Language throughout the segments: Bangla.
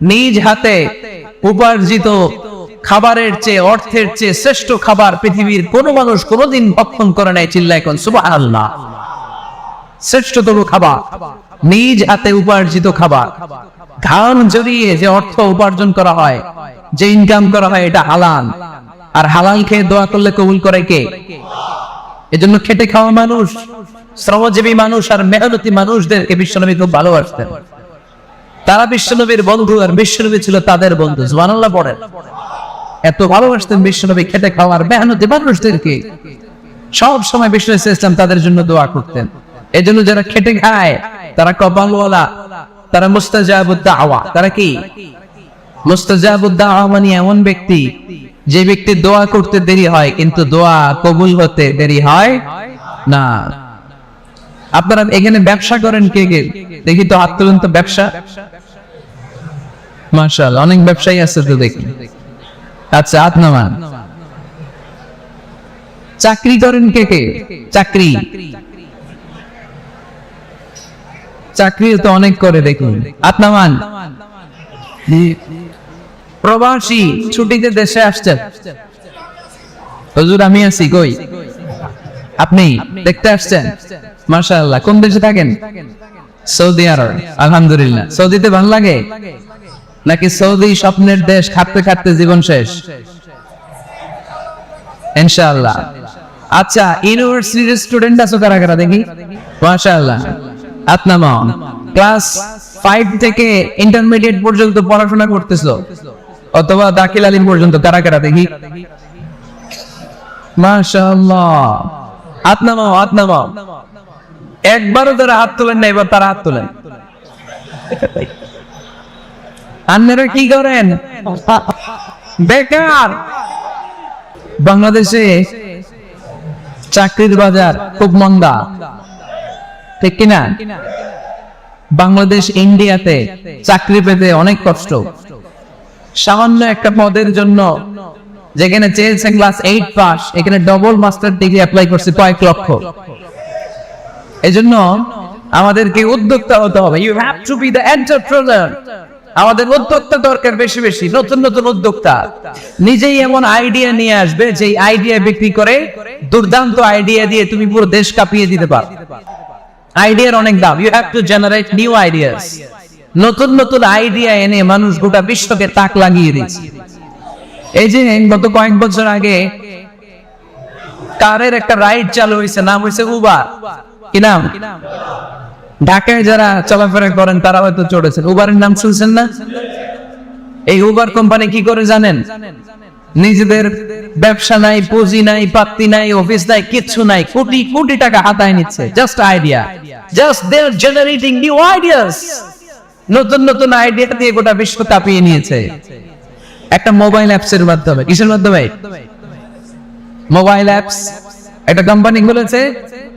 নিজ হাতে উপার্জিত খাবারের চেয়ে অর্থের চেয়ে শ্রেষ্ঠ খাবার পৃথিবীর কোন মানুষ ভক্ষণ করে সুবহানাল্লাহ শ্রেষ্ঠতম খাবার নিজ হাতে উপার্জিত খাবার জড়িয়ে যে অর্থ উপার্জন করা হয় যে ইনকাম করা হয় এটা হালাল আর হালাল খেয়ে দোয়া করলে কবুল করে কে এজন্য খেটে খাওয়া মানুষ শ্রমজীবী মানুষ আর মেহনতি মানুষদেরকে বিশ্বনবী খুব ভালোবাসতেন। তারা বিশ্বনবীর বন্ধু আর বিশ্বনবী ছিল তাদের বন্ধু জুবানাল্লাহ পড়েন। এত ভালোবাসতেন বিশ্বনবী খেটে খাওয়ার মেহনতি মানুষদেরকে। সব সময় বিশ্ব ইসলাম তাদের জন্য দোয়া করতেন। এই জন্য যারা খেটে খায়, তারা কপালওয়ালা, তারা মুস্তাজাবুদ্দা আওয়া তারা কি? মুস্তাজাবুদ্দা আওয়া মানে এমন ব্যক্তি, যে ব্যক্তি দোয়া করতে দেরি হয়, কিন্তু দোয়া কবুল হতে দেরি হয় না। আপনারা এখানে ব্যবসা করেন কে কে? দেখি তো হাত তুলুন তো ব্যবসা। মার্শাল অনেক ব্যবসায়ী আছে তো দেখি। আচ্ছা হাত নামান চাকরি করেন কে কে? চাকরি। চাকরি তো অনেক করে দেখুন। হাত নামান প্রবাসী, ছুটিতে দেশে আসছেন। হজুর, আমি আছি, কই? আপনি দেখতে আসছেন? মাশাআল্লাহ, কোন দেশে থাকেন? সৌদি আরব, আলহামদুলিল্লাহ। সৌদিতে ভালো লাগে? নাকি সৌদি স্বপ্নের দেশ খাটতে খাটতে জীবন শেষ? ইনশাআল্লাহ। আচ্ছা ইউনিভার্সিটির স্টুডেন্ট আছো কারা কারা দেখি? মাশাআল্লাহ। আতনামা ক্লাস ফাইভ থেকে ইন্টারমিডিয়েট পর্যন্ত পড়াশোনা করতেছো? অথবা দাখিল আলিম পর্যন্ত, কারা কারা দেখি? মাশাআল্লাহ। হাত নামাও একবারও তারা হাত তোলেন না, এবার তারা হাত তোলেন। আপনারা কি করেন? বেকার। বাংলাদেশে চাকরির বাজার খুব মন্দা। ঠিক কিনা? বাংলাদেশ, ইন্ডিয়াতে চাকরি পেতে অনেক কষ্ট। সামান্য একটা পদের জন্য যেখানে চেয়েছে ক্লাস এইট পাস এখানে ডবল মাস্টার ডিগ্রি অ্যাপ্লাই করছে কয়েক লক্ষ। এই জন্য আমাদেরকে উদ্যোক্তা হতে হবে। You have to be the entrepreneur আমাদের উদ্যোক্তা দরকার বেশি বেশি, নতুন নতুন উদ্যোক্তা। নিজেই এমন আইডিয়া নিয়ে আসবে যে আইডিয়া বিক্রি করে দুর্দান্ত আইডিয়া দিয়ে তুমি পুরো দেশ কাঁপিয়ে দিতে পারো। আইডিয়ার অনেক দাম। You have to generate new ideas নতুন নতুন আইডিয়া এনে মানুষ গোটা বিশ্বকে তাক লাগিয়ে দিচ্ছে এই যে গত কয়েক বছর আগে কারের একটা রাইড চালু হয়েছে, নাম হয়েছে উবার কি ঢাকায় যারা চলাফেরা করেন, তারা হয়তো চড়েছেন। উবারের নাম শুনছেন না? এই উবার কোম্পানি কি করে জানেন? নিজেদের ব্যবসা নাই, পুঁজি নাই পাত্তি নাই, অফিস নাই কিচ্ছু নাই, কোটি কোটি টাকা হাতায় নিচ্ছে। Just idea just they are generating new ideas নতুন নতুন আইডিয়া দিয়ে গোটা বিশ্ব কাঁপিয়ে নিয়েছে। একটা মোবাইল অ্যাপস এর মাধ্যমে। কিসের মাধ্যমে? মোবাইল অ্যাপস একটা কোম্পানি খুলেছে।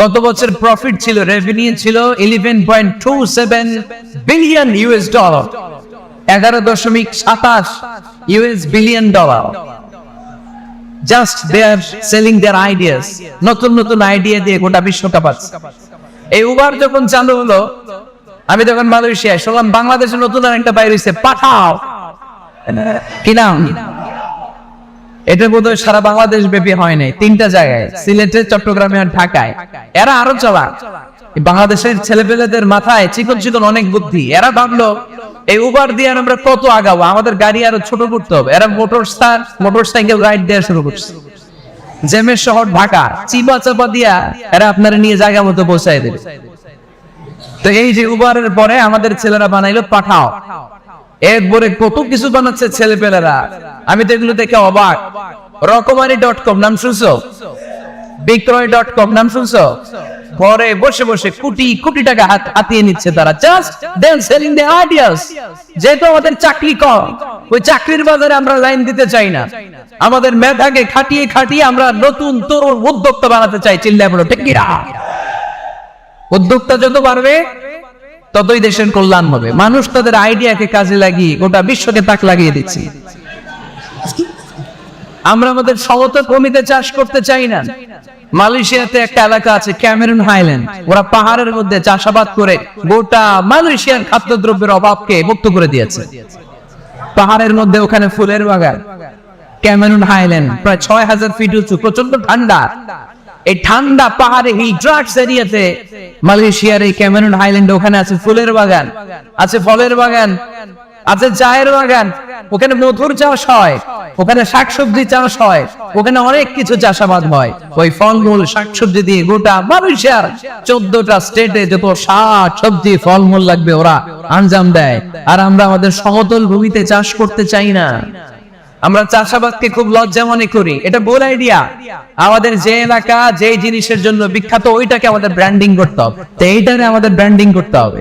গত বছর প্রফিট ছিল রেভিনিউ ছিল eleven point two seven billion US dollar এগারো দশমিক সাতাশ US billion dollar just they are selling their ideas নতুন নতুন আইডিয়া দিয়ে গোটা বিশ্ব কাঁপাচ্ছে এই উবার যখন চালু হলো, আমি তখন মালয়েশিয়ায়, শুনলাম বাংলাদেশে নতুন আর একটা বাইরে হয়েছে পাঠাও। কি নাম? এটা বোধহয় সারা বাংলাদেশ ব্যাপী হয় নাই। তিনটা জায়গায়, সিলেটে, চট্টগ্রামে আর ঢাকায়। এরা আরও চলা বাংলাদেশের ছেলেপেলেদের মাথায় চিকন চিকন অনেক বুদ্ধি। এরা ভাবলো, এই উবার দিয়ে আমরা কত আগাবো? আমাদের গাড়ি আরও ছোট করতে হবে। এরা motor star motor cycle ride দেওয়া শুরু করছে। জেমের শহর ঢাকা। চিপা চাপা দিয়া এরা আপনারা নিয়ে জায়গা মতো পৌঁছায় দেবে। তো এই যে উবারের পরে আমাদের ছেলেরা বানাইলো পাঠাও। এরপরে কত কিছু বানাচ্ছে ছেলেপেলেরা। আমি তো এগুলো দেখে অবাক। রকমারি ডট কম নাম শুনছো? বিক্রয় ডট কম নাম শুনছো? ঘরে বসে বসে কোটি কোটি টাকা হাত হাতিয়ে নিচ্ছে তারা। Just then selling the ideas যেহেতু আমাদের চাকরি কম, ওই চাকরির বাজারে আমরা লাইন দিতে চাই না। আমাদের মেধাকে খাটিয়ে খাটিয়ে আমরা নতুন তরুণ উদ্যোক্তা বানাতে চাই, চিল্লায় বলো, ঠিক উদ্যোক্তা যত বাড়বে ততই দেশের কল্যাণ হবে। মানুষ তাদের আইডিয়াকে কাজে লাগিয়ে গোটা বিশ্বকে তাক লাগিয়ে দিচ্ছে। আমরা আমাদের সমতল ভূমিতে চাষ করতে চাই না। মালয়েশিয়াতে একটা এলাকা আছে, ক্যামেরুন হাইল্যান্ড। ওরা পাহাড়ের মধ্যে চাষাবাদ করে গোটা মালয়েশিয়ার খাদ্যদ্রব্যের অভাবকে মুক্ত করে দিয়েছে। পাহাড়ের মধ্যে ওখানে ফুলের বাগান। ক্যামেরুন হাইল্যান্ড, প্রায় ছয় হাজার ফিট উঁচু প্রচণ্ড ঠান্ডা। এই ঠান্ডা পাহাড়ে এই ড্রাগস এরিয়াতে মালয়েশিয়ার এই ক্যামেরুন হাইল্যান্ডে ওখানে আছে ফুলের বাগান, আছে ফলের বাগান, আছে চায়ের বাগান, ওখানে মধুর চাষ হয়, ওখানে শাকসবজি চাষ হয়, ওখানে অনেক কিছু চাষাবাদ হয়। ওই ফলমূল, শাকসবজি দিয়ে গোটা মালয়েশিয়ার চোদ্দটা স্টেটে যত শাক, সবজি, ফলমূল লাগবে ওরা আঞ্জাম দেয়। আর আমরা আমাদের সমতল ভূমিতে চাষ করতে চাই না। আমরা চাষাবাদকে খুব লজ্জা মনে করি। এটা ভুল আইডিয়া আমাদের যে এলাকা, যে জিনিসের জন্য বিখ্যাত, ওইটাকে আমাদের ব্র্যান্ডিং করতে হবে। তো এইটারে আমাদের ব্র্যান্ডিং করতে হবে।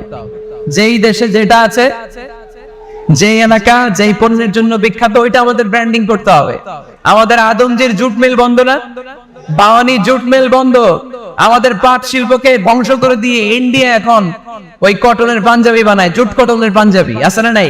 যেই দেশে যেটা আছে যে এলাকা, যেই পণ্যের জন্য বিখ্যাত, ওইটা আমাদের ব্র্যান্ডিং করতে হবে। আমাদের আদমজির জুট মিল বন্ধ না? বাওয়ানি জুট মিল বন্ধ। আমাদের পাট শিল্পকে ধ্বংস করে দিয়ে ইন্ডিয়া এখন ওই কটনের পাঞ্জাবি বানায়, জুট কটনের পাঞ্জাবি। আছে না নাই?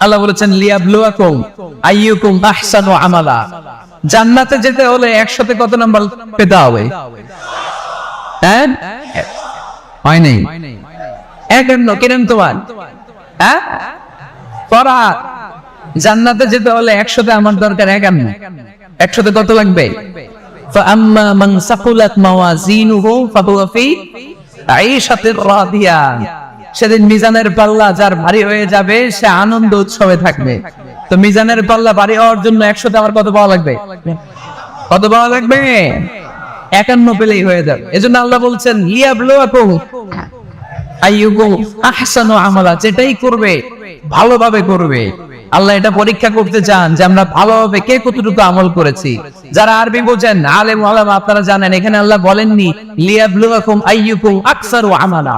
আল্লাহ বলেছেন লিয়াবলুয়াকুম আইয়ুকুম আহসানু আমালা জান্নাতে যেতে হলে একসাথে কত নাম্বার পেতে হবে হ্যাঁ হয় নাই একান্ন কিরম তোমার হ্যাঁ পড়া জান্নাতে যেতে হলে একশোতে আমার দরকার একান্ন একশোতে কত লাগবে فأما من ثقلت موازينه فهو في عيشة راضية সেদিন মিজানের পাল্লা যার ভারী হয়ে যাবে, সে আনন্দ উৎসবে থাকবে। তো মিজানের পাল্লা ভারী হওয়ার জন্য একশোতে আমার কত পাওয়া লাগবে? কত পাওয়া লাগবে? একান্ন পেলেই হয়ে যাবে। এজন্য আল্লাহ বলছেন যেটাই করবে, ভালোভাবে করবে। আল্লাহ এটা পরীক্ষা করতে চান যে আমরা ভালোভাবে কে কতটুকু আমল করেছি। যারা আরবি বোঝেন, আলেম, ওলামা, আপনারা জানেন, এখানে আল্লাহ বলেননি, লিয়াবলুয়াকুম আইয়ুকুম আকসারু আমালা।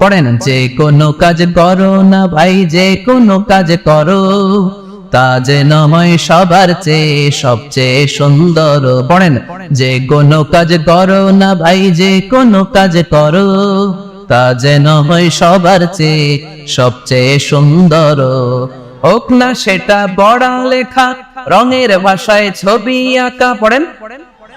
পড়েন, যে কোনো কাজ করো না ভাই, যে কোনো কাজ করো। তা যেন হয় সবার চেয়ে সবচেয়ে সুন্দর। পড়েন, যে কোনো কাজ করো না ভাই, যে কোনো কাজ করো। তা যেন হয় সবার চেয়ে সবচেয়ে সুন্দর। হোক না সেটা পড়া লেখা, রঙের ভাষায় ছবি আঁকা। পড়েন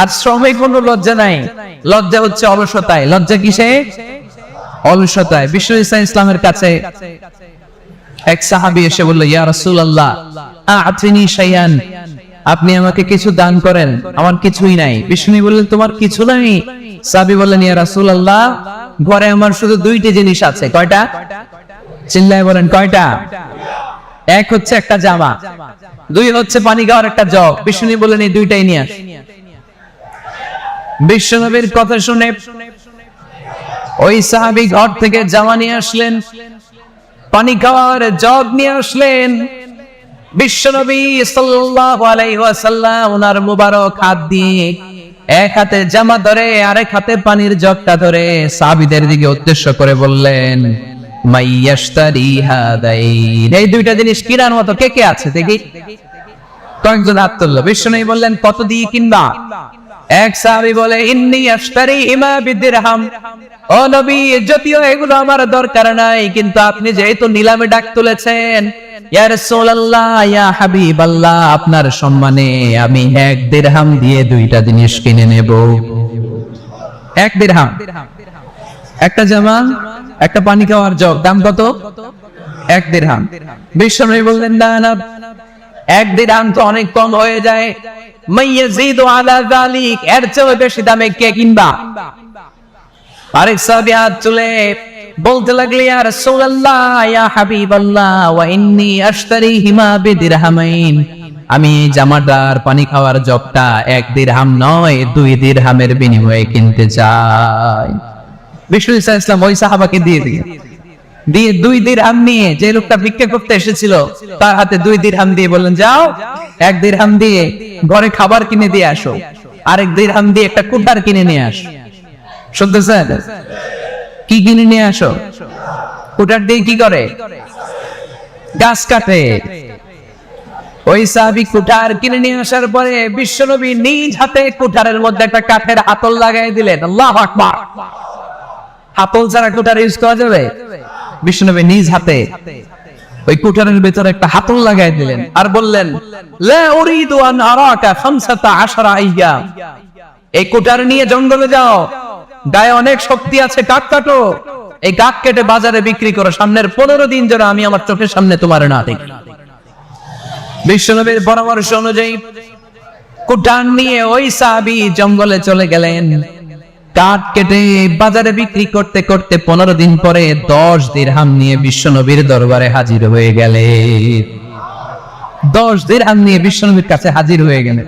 আর শ্রমে কোনো লজ্জা নাই। লজ্জা হচ্ছে অলসতায়। লজ্জা কিসে? অলসতায়। বিশ্ব ইসলাম ইসলামের কাছে এক সাহাবি এসে বলল, ইয়া রাসূলুল্লাহ আতিনি শাইয়ান আপনি আমাকে কিছু দান করেন। আমার কিছুই নাই। বিষ্ণু বললেন, তোমার কিছু নাই। সাহাবি বললেন, ইয়া রাসূলুল্লাহ, ঘরে আমার শুধু দুইটি জিনিস আছে। কয়টা? চিল্লায় বলেন, কয়টা? এক হচ্ছে একটা জামা, দুই হচ্ছে পানি খাওয়ার একটা জগ। বিষ্ণু বললেন, এই দুইটাই নিয়ে আস। বিশ্বনবীর কথা শুনে ওই সাহাবি ঘর থেকে জামা নিয়ে আসলেন, পানি খাওয়ার জগ নিয়ে আসলেন। বিশ্বনবী ওনার মুবারক হাত দিয়ে এক হাতে জামা ধরে, আরেক হাতে পানির জগটা ধরে দিকে উদ্দেশ্য করে বললেন এই দুইটা জিনিস কিনার মতো? কে কে আছে? দেখি। কয়েকজন হাত তুললো। বিশ্বনবী বললেন, কত দিয়ে কিনবা? এক সাহাবী বলে, ইন্নি আশতারি ইমা বিদিরহাম। ও নবী, যদিও এগুলো আমার দরকার নাই, কিন্তু আপনি যেহেতু নিলামে ডাক তুলেছেন, ইয়া রাসূলুল্লাহ, ইয়া হাবিবাল্লাহ, আপনার সম্মানে আমি এক দিরহাম দিয়ে দুইটা জিনিস কিনে নেব। এক দিরহাম। একটা জামা একটা পানি খাওয়ার জগ, দাম কত? এক দিরহাম। বিশ্বনবী বললেন, না না, এক দিরহাম তো অনেক কম হয়ে যায়। আমি জামাটার পানি খাওয়ার জগটা এক দিরহাম নয়, দুই দিরহামের বিনিময়ে কিনতে চাই। বিষ্ণু ইসা ইসলাম ওই সাহাবাকে দিয়ে দিয়ে দিয়ে দুই দিরহাম নিয়ে যে লোকটা ভিক্ষা করতে এসেছিল, তার হাতে দুই দিরহাম দিয়ে বললেন, যাও এক দিরহাম দিয়ে ঘরে খাবার কিনে দিয়ে আসো। আরেক দিরহাম দিয়ে একটা কুঠার কিনে নিয়ে আসো। শুনতেছেন? কি কিনে নিয়ে আসো? কুঠার দিয়ে কি করে? গাছ কাটে। ওই সাহাবি কুঠার কিনে নিয়ে আসার পরে বিশ্বনবী নিজ হাতে কুঠারের মধ্যে একটা কাঠের হাতল লাগাই দিলেন। আল্লাহ আকবার। হাতল ছাড়া কুঠার ইউজ করা যাবে? বিষ্ণুনবী নিজ হাতে ওই কুঠারের ভেতরে একটা হাতল লাগাই দিলেন। আর বললেন এই কুঠার নিয়ে জঙ্গলে যাও। গায়ে অনেক শক্তি আছে কাঠ কাটো। এই কাঠ কেটে বাজারে বিক্রি করো। সামনের পনেরো দিন যেন আমি আমার চোখের সামনে তোমার না দেখি। বিশ্বনবীর পরামর্শ অনুযায়ী কুঠার নিয়ে ওই সাবি জঙ্গলে চলে গেলেন। কাঠ কেটে বাজারে বিক্রি করতে করতে পনেরো দিন পরে দশ দিরহাম নিয়ে বিশ্বনবীর দরবারে হাজির হয়ে গেলে। দশ দিরহাম নিয়ে বিশ্বনবীর কাছে হাজির হয়ে গেলেন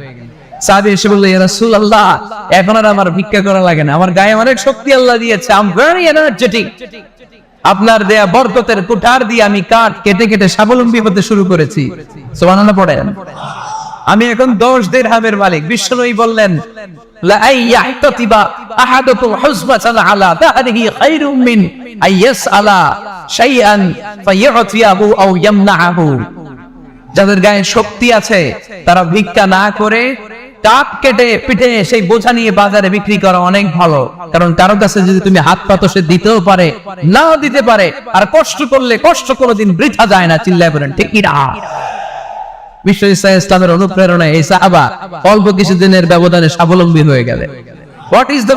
এসে বলল রাসূলুল্লাহ, এখন আর আমার ভিক্ষা করা লাগে না। আমার গায়ে অনেক শক্তি আল্লাহ দিয়েছে। আই ভেরি এনার্জেটিক আপনার দেয়া বরকতের কুঠার দিয়ে আমি কাঠ কেটে কেটে স্বাবলম্বী হতে শুরু করেছি। সুবহানাল্লাহ আমি এখন দশ দিরহামের মালিক। বিষ্ণুই বললেন যাদের গায়ে শক্তি আছে, তারা ভিক্ষা না করে কাঠ কেটে পিঠে সেই বোঝা নিয়ে বাজারে বিক্রি করা অনেক ভালো। কারণ কারও কাছে যদি তুমি হাত পাতো সে দিতেও পারে, নাও দিতে পারে, আর কষ্ট করলে কষ্ট কোনোদিন বৃথা যায় না, চিল্লায় বলেন, ঠিক না? বিশ্ব ইসা ইসলামের অনুপ্রেরণায় এই সাহাবা অল্প কিছুদিনের ব্যবধানে স্বাবলম্বী হয়ে গেলে হোয়াট ইজ দ্য